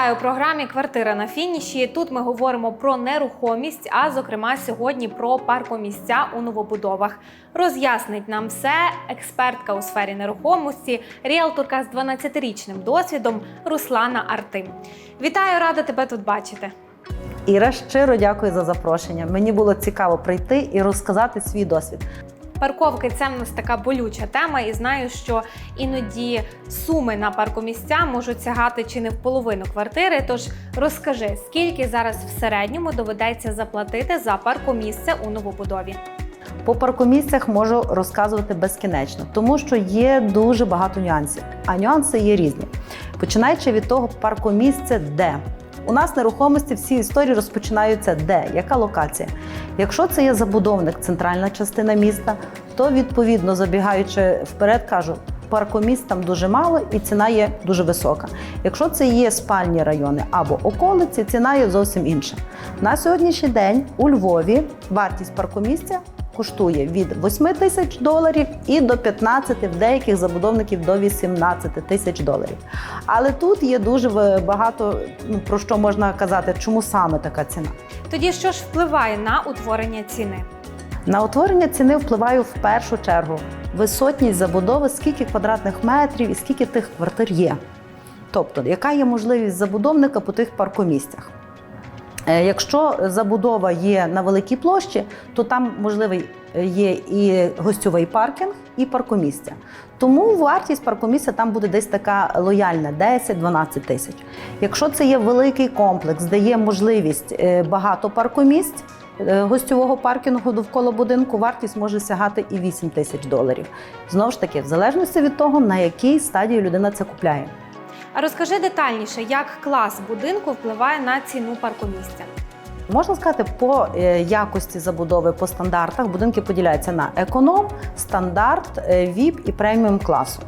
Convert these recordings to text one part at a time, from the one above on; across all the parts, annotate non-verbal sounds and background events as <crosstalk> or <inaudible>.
Вітаю у програмі Квартира на фініші. Тут ми говоримо про нерухомість, а зокрема сьогодні про паркомісця у новобудовах. Роз'яснить нам все експертка у сфері нерухомості, ріелторка з 12-річним досвідом Руслана Артим. Вітаю, рада тебе тут бачити. Іра, щиро дякую за запрошення. Мені було цікаво прийти і розказати свій досвід. Парковки це в нас така болюча тема, і знаю, що іноді суми на паркомісця можуть сягати чи не в половину квартири. Тож розкажи, скільки зараз в середньому доведеться заплатити за паркомісце у новобудові? По паркомісцях можу розказувати безкінечно, тому що є дуже багато нюансів. А нюанси є різні. Починаючи від того, паркомісце де. У нас нерухомості всі історії розпочинаються де, яка локація. Якщо це є забудовник, центральна частина міста, то відповідно забігаючи вперед, кажу, паркомісць там дуже мало і ціна є дуже висока. Якщо це є спальні райони або околиці, ціна є зовсім інша. На сьогоднішній день у Львові вартість паркомісця коштує від 8 тисяч доларів і до 15, в деяких забудовників до 18 тисяч доларів. Але тут є дуже багато ну, про що можна казати, чому саме така ціна. Тоді що ж впливає на утворення ціни? На утворення ціни впливає в першу чергу висотність забудови, скільки квадратних метрів і скільки тих квартир є. Тобто, яка є можливість забудовника по тих паркомісцях. Е, Якщо забудова є на великій площі, то там можливий є і гостьовий паркінг, і паркомісця. Тому вартість паркомісця там буде десь така лояльна 10-12 тисяч. Якщо це є великий комплекс, де є можливість е, багато паркомісць, е, гостьового паркінгу довкола будинку, вартість може сягати і 8 тисяч доларів. Знову ж таки, в залежності від того, на якій стадії людина це купляє. А розкажи детальніше, як клас будинку впливає на ціну паркомісця. Можна сказати, по е, якості забудови по стандартах будинки поділяються на економ, стандарт, е, ВІП і преміум класу.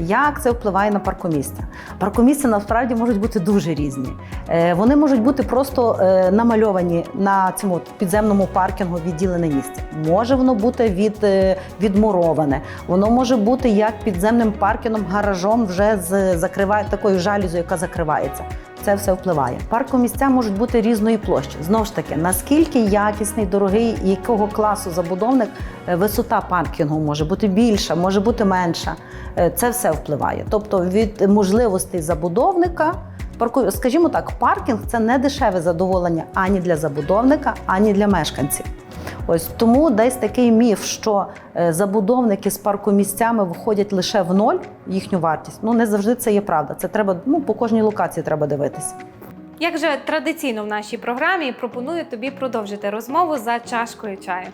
Як це впливає на паркомісця? Паркомісця насправді можуть бути дуже різні. Е, Вони можуть бути просто е, намальовані на цьому підземному паркінгу відділене місце. Може воно бути від, е, відмуроване, воно може бути як підземним паркінгом, гаражом вже з закриває такою жалюзою, яка закривається. Це все впливає. Паркомісця можуть бути різної площі. Знову ж таки, наскільки якісний, дорогий, якого класу забудовник, е, висота паркінгу може бути більша, може бути менша. Е, Це все впливає. Тобто від можливостей забудовника. Парку, скажімо так, паркінг це не дешеве задоволення ані для забудовника, ані для мешканців. Ось тому десь такий міф, що е, забудовники з паркомісцями виходять лише в ноль їхню вартість. Ну не завжди це є правда. Це треба ну по кожній локації треба дивитися. Як же традиційно в нашій програмі пропоную тобі продовжити розмову за чашкою чаю.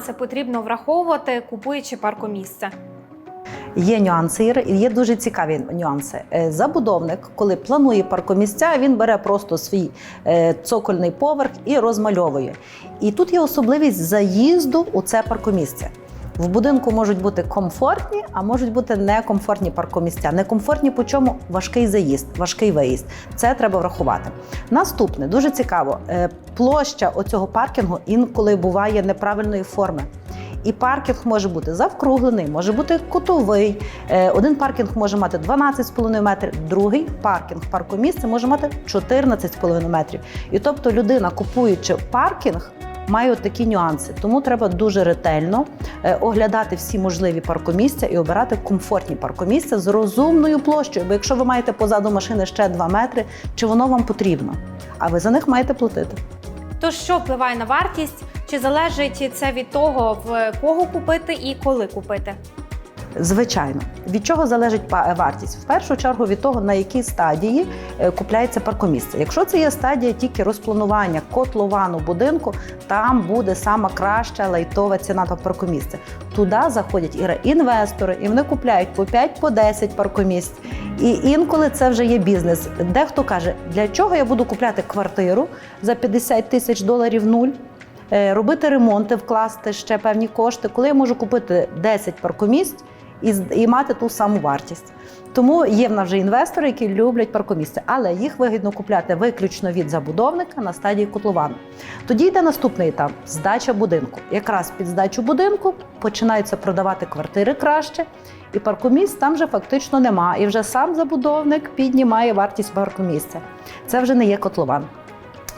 Нюанси потрібно враховувати, купуючи паркомісце? Є нюанси, є дуже цікаві нюанси. Е, Забудовник, коли планує паркомісця, він бере просто свій е, цокольний поверх і розмальовує. І тут є особливість заїзду у це паркомісце. В будинку можуть бути комфортні, а можуть бути некомфортні паркомісця. Некомфортні по чому важкий заїзд, важкий виїзд. Це треба врахувати. Наступне дуже цікаво. е, Площа оцього паркінгу інколи буває неправильної форми. І паркінг може бути завкруглений, може бути кутовий. Е, Один паркінг може мати 12,5 метрів, другий паркінг, паркомісце може мати 14,5 метрів. І тобто людина, купуючи паркінг, має от такі нюанси. Тому треба дуже ретельно е, оглядати всі можливі паркомісця і обирати комфортні паркомісця з розумною площею. Бо якщо ви маєте позаду машини ще 2 метри, чи воно вам потрібно? А ви за них маєте платити. То що впливає на вартість? Чи залежить це від того, в кого купити і коли купити? Звичайно, від чого залежить вартість? В першу чергу від того, на якій стадії е, купляється паркомісце. Якщо це є стадія тільки розпланування котловану будинку, там буде сама краща лайтова ціна на паркомісце. Туди заходять і інвестори, і вони купляють по 5 по 10 паркомісць. І інколи це вже є бізнес. Дехто каже, для чого я буду купляти квартиру за 50 тисяч доларів нуль. е, Робити ремонти, вкласти ще певні кошти, коли я можу купити 10 паркомісць і, і мати ту саму вартість. Тому є в нас вже інвестори, які люблять паркомісця, але їх вигідно купляти виключно від забудовника на стадії котловану. Тоді йде наступний етап здача будинку. Якраз під здачу будинку починаються продавати квартири краще, і паркомісць там вже фактично нема. І вже сам забудовник піднімає вартість паркомісця. Це вже не є котлован.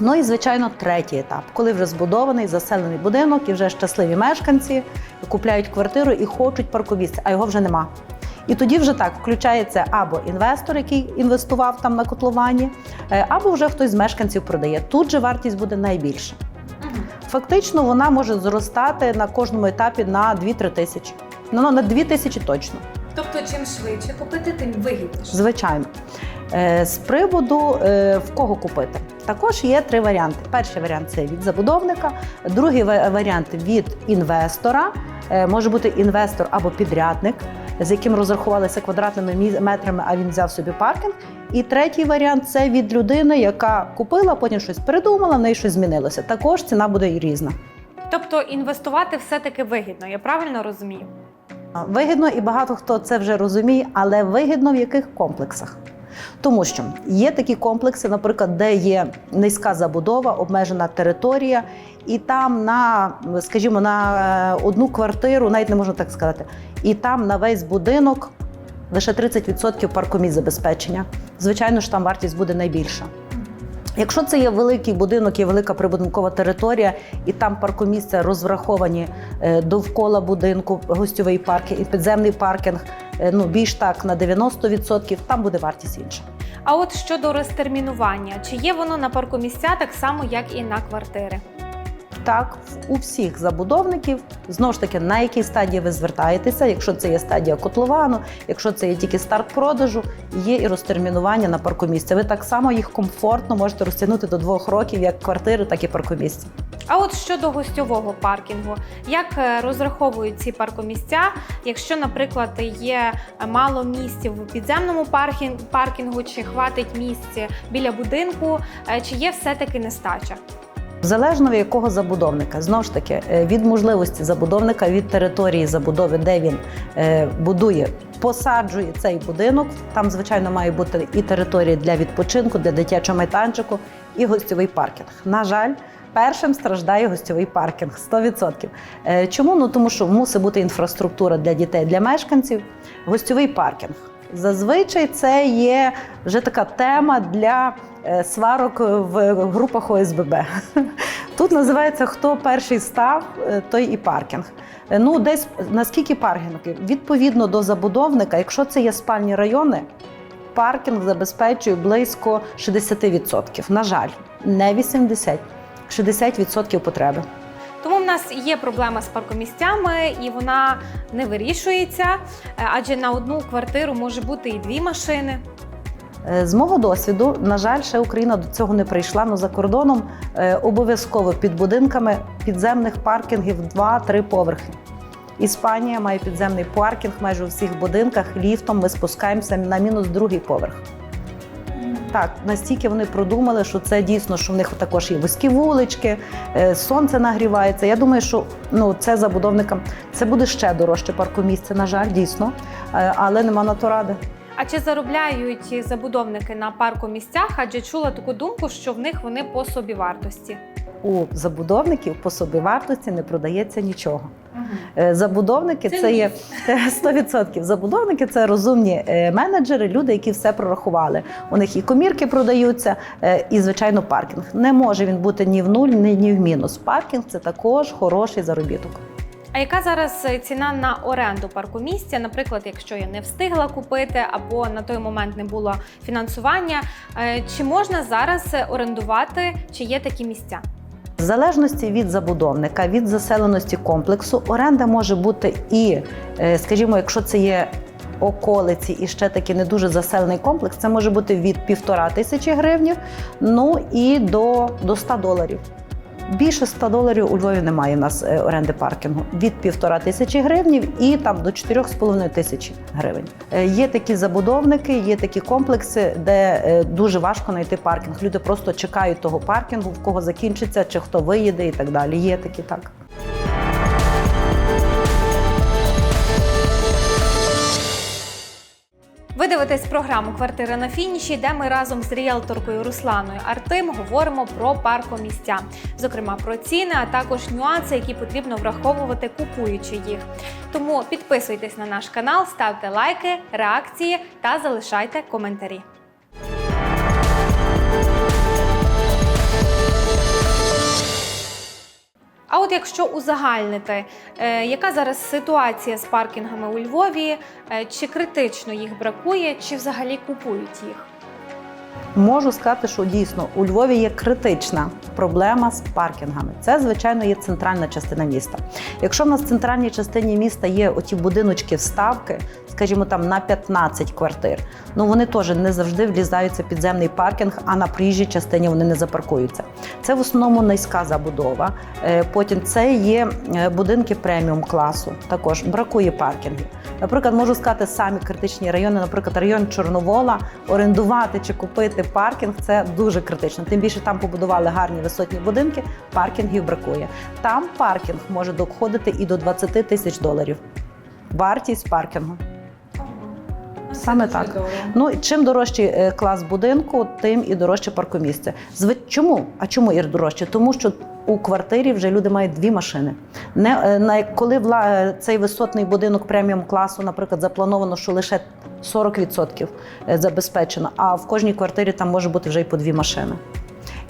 Ну і звичайно, третій етап, коли вже збудований заселений будинок і вже щасливі мешканці купляють квартиру і хочуть паркомісце, а його вже нема. І тоді вже так включається або інвестор, який інвестував там на котловані, е, або вже хтось з мешканців продає. Тут же вартість буде найбільша. Фактично, вона може зростати на кожному етапі на 2-3 тисячі. Ну, на 2 тисячі точно. Тобто, чим швидше купити, тим вигідніше. Звичайно. Е, З приводу е, в кого купити, також є три варіанти. Перший варіант це від забудовника, другий варіант від інвестора. Е, Може бути інвестор або підрядник, з яким розрахувалися квадратними метрами, а він взяв собі паркінг. І третій варіант це від людини, яка купила, потім щось передумала, в неї щось змінилося. Також ціна буде і різна. Тобто інвестувати все-таки вигідно, я правильно розумію? Вигідно і багато хто це вже розуміє, але вигідно в яких комплексах. Тому що є такі комплекси, наприклад, де є низька забудова, обмежена територія, і там на, скажімо, на е, одну квартиру, навіть не можна так сказати, і там на весь будинок лише 30% паркомісць забезпечення. Звичайно ж, там вартість буде найбільша. Якщо це є великий будинок, є велика прибудинкова територія, і там паркомісця розраховані е, довкола будинку, гостьовий паркінг і підземний паркінг, ну більш так на 90%, там буде вартість інша. А от щодо розтермінування, чи є воно на паркомісця так само, як і на квартири? Так, у всіх забудовників знову ж таки на якій стадії ви звертаєтеся, якщо це є стадія котловану, якщо це є тільки старт продажу, є і розтермінування на паркомісця. Ви так само їх комфортно можете розтягнути до двох років, як квартири, так і паркомісця. А от щодо гостьового паркінгу, як е, розраховують ці паркомісця, якщо, наприклад, є мало місць в підземному паркін- паркінгу, чи хватить місць біля будинку, е, чи є все-таки нестача? Залежно від якого забудовника, знову ж таки, е, від можливості забудовника, від території забудови, де він е, будує, посаджує цей будинок. Там, звичайно, має бути і територія для відпочинку, для дитячого майданчику, і гостьовий паркінг. На жаль. Першим страждає гостьовий паркінг 100%. Е, Чому? Ну тому що мусить бути інфраструктура для дітей, для мешканців. Гостьовий паркінг. Зазвичай це є вже така тема для е, сварок в групах ОСББ. <laughs> Тут називається Хто перший став, е, той і паркінг. Е, Ну, десь наскільки паркінгів? Відповідно до забудовника, якщо це є спальні райони, паркінг забезпечує близько 60%. На жаль, не 80%, 60% потреби. Нас є проблема з паркомісцями, і вона не вирішується, е, адже на одну квартиру може бути і дві машини. Е, З мого досвіду, на жаль, ще Україна до цього не прийшла. але за кордоном е, обов'язково під будинками підземних паркінгів 2-3 поверхи. Іспанія має підземний паркінг майже у всіх будинках. Ліфтом ми спускаємося на мінус другий поверх. Так, настільки вони продумали, що це дійсно, що в них також є вузькі вулички, е, сонце нагрівається. Я думаю, що ну це забудовникам це буде ще дорожче паркомісце, на жаль, дійсно, Е, але нема на то ради. А чи заробляють забудовники на паркомісцях? Адже чула таку думку, що в них вони по собівартості. У забудовників по собівартості не продається нічого. Е, Забудовники Це це, є 100%. <laughs> Забудовники це розумні е, менеджери, люди, які все прорахували. У них і комірки продаються, е, і звичайно паркінг. Не може він бути ні в нуль, ні в мінус. Паркінг це також хороший заробіток. А яка зараз е, ціна на оренду паркомісця? Наприклад, якщо я не встигла купити або на той момент не було фінансування, е, чи можна зараз е, орендувати, чи є такі місця? В залежності від забудовника, від заселеності комплексу, оренда може бути і, скажімо, якщо це є околиці і ще такий не дуже заселений комплекс, це може бути від півтора тисячі гривнів, ну і до, до 100 доларів. Більше 100 доларів у Львові немає у нас е, оренди паркінгу. Від півтора тисячі гривнів і там до 4,5 тисячі гривень. Е, Є такі забудовники, є такі комплекси, де е, дуже важко знайти паркінг. Люди просто чекають того паркінгу, в кого закінчиться, чи хто виїде і так далі. Є такі так. Дивитесь програму Квартира на фініші, де ми разом з ріелторкою Русланою Артим говоримо про паркомістя, зокрема про ціни, а також нюанси, які потрібно враховувати, купуючи їх. Тому підписуйтесь на наш канал, ставте лайки, реакції та залишайте коментарі. Якщо узагальнити, е, яка зараз ситуація з паркінгами у Львові? Е, чи критично їх бракує, чи взагалі купують їх? Можу сказати, що дійсно у Львові є критична проблема з паркінгами. Це, звичайно, є центральна частина міста. Якщо в нас в центральній частині міста є оті будиночки вставки, скажімо, там на 15 квартир, ну вони теж не завжди влізаються підземний паркінг, а на проїжджій частині вони не запаркуються. Це в основному низька забудова. Е, Потім це є е, будинки преміум класу. Також бракує паркінгів. Наприклад, можу сказати самі критичні райони, наприклад, район Чорновола, орендувати чи купити паркінг це дуже критично. Тим більше там побудували гарні висотні будинки, паркінгів бракує. Там паркінг може доходити і до 20 тисяч доларів. Вартість паркінгу. Саме так. Ну чим дорожчий е, клас будинку, тим і дорожче паркомісце. Зви... Чому? А чому і дорожче? Тому що у квартирі вже люди мають дві машини. Не е, на коли вла... е, цей висотний будинок преміум класу, наприклад, заплановано, що лише 40% е, забезпечено, а в кожній квартирі там може бути вже й по дві машини.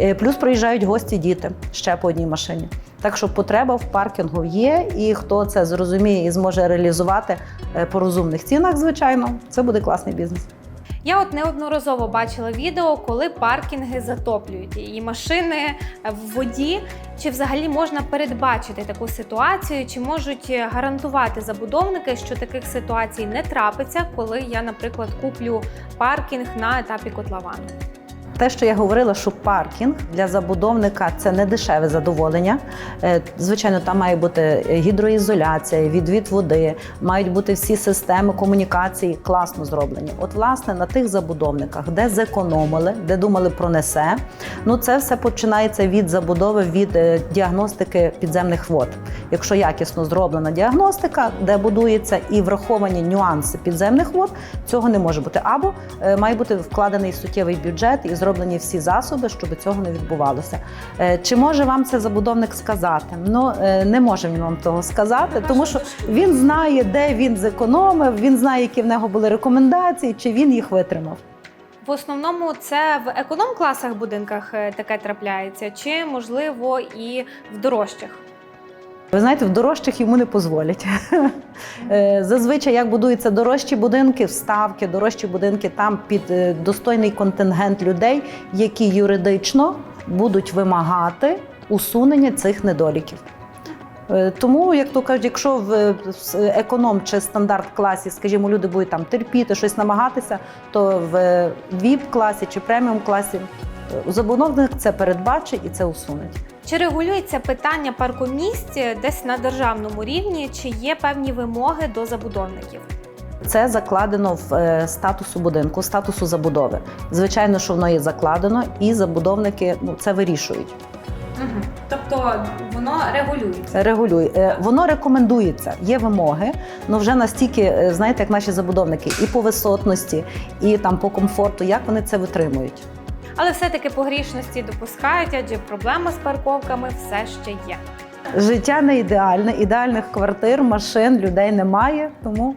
Е, Плюс приїжджають гості, діти ще по одній машині. Так що потреба в паркінгу є, і хто це зрозуміє і зможе реалізувати е, по розумних цінах, звичайно, це буде класний бізнес. Я от неодноразово бачила відео, коли паркінги затоплюють і машини в воді. Чи взагалі можна передбачити таку ситуацію? Чи можуть гарантувати забудовники, що таких ситуацій не трапиться, коли я, наприклад, куплю паркінг на етапі котловану? Те, що я говорила, що паркінг для забудовника це не дешеве задоволення. Е, Звичайно, там має бути гідроізоляція, відвід води, мають бути всі системи комунікації класно зроблені. От, власне, на тих забудовниках, де зекономили, де думали про несе, ну це все починається від забудови, від е, діагностики підземних вод. Якщо якісно зроблена діагностика, де будується і враховані нюанси підземних вод, цього не може бути. Або е, має бути вкладений суттєвий бюджет і зроблені всі засоби, щоб цього не відбувалося. Е, Чи може вам це забудовник сказати? Ну е, не може він вам того сказати, тому що він знає, де він зекономив, він знає, які в нього були рекомендації, чи він їх витримав. В основному це в економ-класах будинках е, таке трапляється, чи можливо і в дорожчих. Ви знаєте, в дорожчих йому не дозволять. <laughs> Е, Зазвичай, як будуються дорожчі будинки, вставки, дорожчі будинки, там під е, достойний контингент людей, які юридично будуть вимагати усунення цих недоліків. Е, Тому, як то кажуть, якщо в економ чи стандарт класі, скажімо, люди будуть там терпіти, щось намагатися, то в віп класі чи преміум класі е, забудовник це передбачить і це усунуть. Чи регулюється питання паркомісць десь на державному рівні, чи є певні вимоги до забудовників? Це закладено в е, статусу будинку, статусу забудови. Звичайно, що воно є закладено, і забудовники ну, це вирішують. Угу. Тобто воно регулюється. Регулює. Е, Воно рекомендується, є вимоги, але вже настільки, е, знаєте, як наші забудовники, і по висотності, і там по комфорту, як вони це витримують. Але все-таки погрішності допускають, адже проблема з парковками все ще є. Життя не ідеальне, ідеальних квартир, машин, людей немає, тому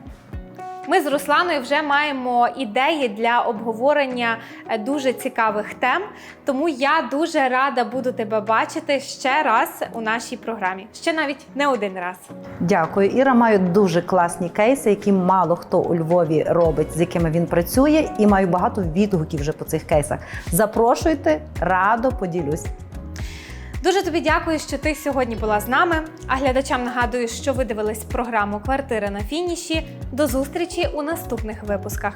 Ми з Русланою вже маємо ідеї для обговорення е, дуже цікавих тем. Тому я дуже рада буду тебе бачити ще раз у нашій програмі. Ще навіть не один раз. дякую. Іра маю дуже класні кейси, які мало хто у Львові робить, з якими він працює, і маю багато відгуків вже по цих кейсах. Запрошуйте, радо поділюсь. Дуже тобі дякую, що ти сьогодні була з нами. А глядачам нагадую, що ви дивились програму Квартира на фініші. До зустрічі у наступних випусках.